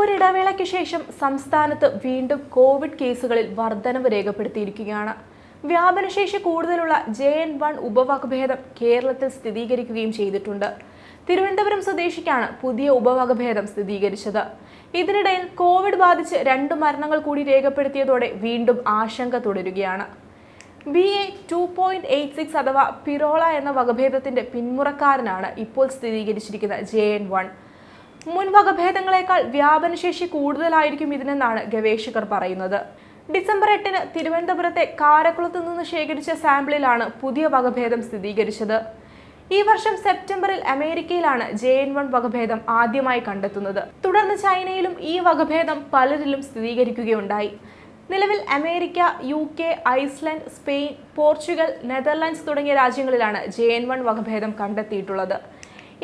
ഒരിടവേളയ്ക്ക് ശേഷം സംസ്ഥാനത്ത് വീണ്ടും കോവിഡ് കേസുകളിൽ വർധനവ് രേഖപ്പെടുത്തിയിരിക്കുകയാണ്. വ്യാപനശേഷി കൂടുതലുള്ള ജെ എൻ വൺ ഉപവകഭേദം കേരളത്തിൽ സ്ഥിരീകരിക്കുകയും ചെയ്തിട്ടുണ്ട്. തിരുവനന്തപുരം സ്വദേശിക്കാണ് പുതിയ ഉപവകഭേദം സ്ഥിരീകരിച്ചത്. ഇതിനിടയിൽ കോവിഡ് ബാധിച്ച് രണ്ട് മരണങ്ങൾ കൂടി രേഖപ്പെടുത്തിയതോടെ വീണ്ടും ആശങ്ക തുടരുകയാണ്. B A two point eight six അഥവാ പിറോള എന്ന വകഭേദത്തിന്റെ പിന്മുറക്കാരനാണ് ഇപ്പോൾ സ്ഥിരീകരിച്ചിരിക്കുന്ന ജെ എൻ വൺ. മുൻ വ്യാപനശേഷി കൂടുതലായിരിക്കും ഇതിനെന്നാണ് ഗവേഷകർ പറയുന്നത്. ഡിസംബർ എട്ടിന് തിരുവനന്തപുരത്തെ കാരക്കുളത്ത് നിന്ന് ശേഖരിച്ച സാമ്പിളിലാണ് പുതിയ വകഭേദം സ്ഥിരീകരിച്ചത്. ഈ വർഷം സെപ്റ്റംബറിൽ അമേരിക്കയിലാണ് ജെ എൻ വൺ വകഭേദം ആദ്യമായി കണ്ടെത്തുന്നത്. തുടർന്ന് ചൈനയിലും ഈ വകഭേദം പലരിലും സ്ഥിരീകരിക്കുകയുണ്ടായി. നിലവിൽ America U K Iceland Spain Portugal Netherlands തുടങ്ങിയ രാജ്യങ്ങളിലാണ് ജെ എൻ വൺ വകഭേദം കണ്ടെത്തിയിട്ടുള്ളത്.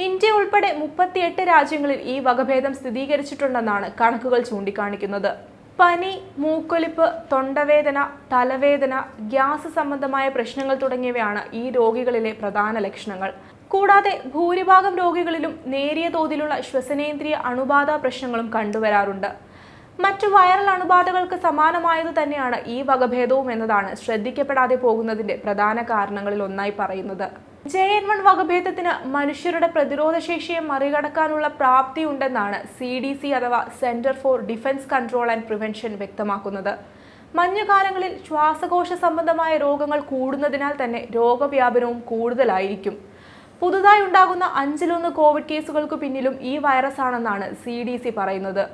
ഇന്ത്യ ഉൾപ്പെടെ മുപ്പത്തിയെട്ട് രാജ്യങ്ങളിൽ ഈ വകഭേദം സ്ഥിരീകരിച്ചിട്ടുണ്ടെന്നാണ് കണക്കുകൾ ചൂണ്ടിക്കാണിക്കുന്നത്. പനി മൂക്കൊലിപ്പ് തൊണ്ടവേദന തലവേദന ഗ്യാസ് സംബന്ധമായ പ്രശ്നങ്ങൾ തുടങ്ങിയവയാണ് ഈ രോഗികളിലെ പ്രധാന ലക്ഷണങ്ങൾ. കൂടാതെ ഭൂരിഭാഗം രോഗികളിലും നേരിയ തോതിലുള്ള ശ്വസനേന്ദ്രിയ അണുബാധ പ്രശ്നങ്ങളും കണ്ടുവരാറുണ്ട്. മറ്റു വൈറൽ അണുബാധകൾക്ക് സമാനമായത് തന്നെയാണ് ഈ വകഭേദവും എന്നതാണ് ശ്രദ്ധിക്കപ്പെടാതെ പോകുന്നതിന്റെ പ്രധാന കാരണങ്ങളിൽ ഒന്നായി പറയുന്നത്. ജെ എൻ വൺ വകഭേദത്തിന് മനുഷ്യരുടെ പ്രതിരോധ ശേഷിയെ മറികടക്കാനുള്ള പ്രാപ്തിയുണ്ടെന്നാണ് സി ഡി സി അഥവാ centre for defence control and prevention വ്യക്തമാക്കുന്നത്. മഞ്ഞുകാലങ്ങളിൽ ശ്വാസകോശ സംബന്ധമായ രോഗങ്ങൾ കൂടുന്നതിനാൽ തന്നെ രോഗവ്യാപനവും കൂടുതലായിരിക്കും. പുതുതായി ഉണ്ടാകുന്ന അഞ്ചിലൊന്ന് കോവിഡ് കേസുകൾക്ക് പിന്നിലും ഈ വൈറസ് ആണെന്നാണ് സി ഡി സി പറയുന്നത്.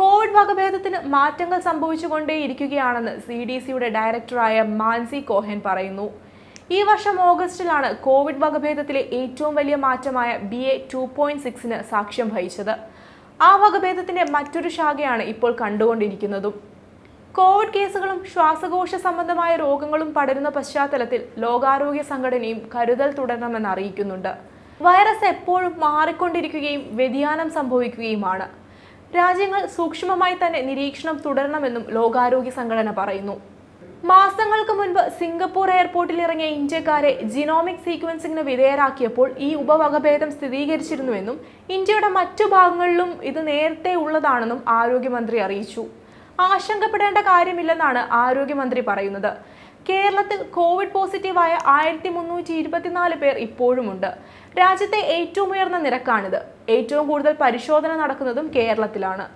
കോവിഡ് വകഭേദത്തിന് മാറ്റങ്ങൾ സംഭവിച്ചുകൊണ്ടേയിരിക്കുകയാണെന്ന് സി ഡി സിയുടെ ഡയറക്ടറായ മാൻസി കോഹൻ പറയുന്നു. ഈ വർഷം ഓഗസ്റ്റിലാണ് കോവിഡ് വകഭേദത്തിലെ ഏറ്റവും വലിയ മാറ്റമായ ബി എ ടു പോയിന്റ് സിക്സിന് സാക്ഷ്യം വഹിച്ചത്. ആ വകഭേദത്തിന്റെ മറ്റൊരു ശാഖയാണ് ഇപ്പോൾ കണ്ടുകൊണ്ടിരിക്കുന്നതും. കോവിഡ് കേസുകളും ശ്വാസകോശ സംബന്ധമായ രോഗങ്ങളും പടരുന്ന പശ്ചാത്തലത്തിൽ ലോകാരോഗ്യ സംഘടനയും കരുതൽ തുടരണമെന്ന് അറിയിക്കുന്നുണ്ട്. വൈറസ് എപ്പോഴും മാറിക്കൊണ്ടിരിക്കുകയും വ്യതിയാനം സംഭവിക്കുകയുമാണ്. രാജ്യങ്ങൾ സൂക്ഷ്മമായി തന്നെ നിരീക്ഷണം തുടരണമെന്നും ലോകാരോഗ്യ സംഘടന പറയുന്നു. മാസങ്ങൾക്ക് മുൻപ് സിംഗപ്പൂർ എയർപോർട്ടിൽ ഇറങ്ങിയ ഇന്ത്യക്കാരെ ജിനോമിക് സീക്വൻസിംഗിന് വിധേയരാക്കിയപ്പോൾ ഈ ഉപവകഭേദം സ്ഥിരീകരിച്ചിരുന്നുവെന്നും ഇന്ത്യയുടെ മറ്റു ഭാഗങ്ങളിലും ഇത് നേരത്തെ ഉള്ളതാണെന്നും ആരോഗ്യമന്ത്രി അറിയിച്ചു. ആശങ്കപ്പെടേണ്ട കാര്യമില്ലെന്നാണ് ആരോഗ്യമന്ത്രി പറയുന്നത്. കേരളത്തിൽ കോവിഡ് പോസിറ്റീവായ ആയിരത്തി മുന്നൂറ്റി ഇരുപത്തിനാല് പേർ ഇപ്പോഴുമുണ്ട്. രാജ്യത്തെ ഏറ്റവും ഉയർന്ന നിരക്കാണിത്. ഏറ്റവും കൂടുതൽ പരിശോധന നടക്കുന്നതും കേരളത്തിലാണ്.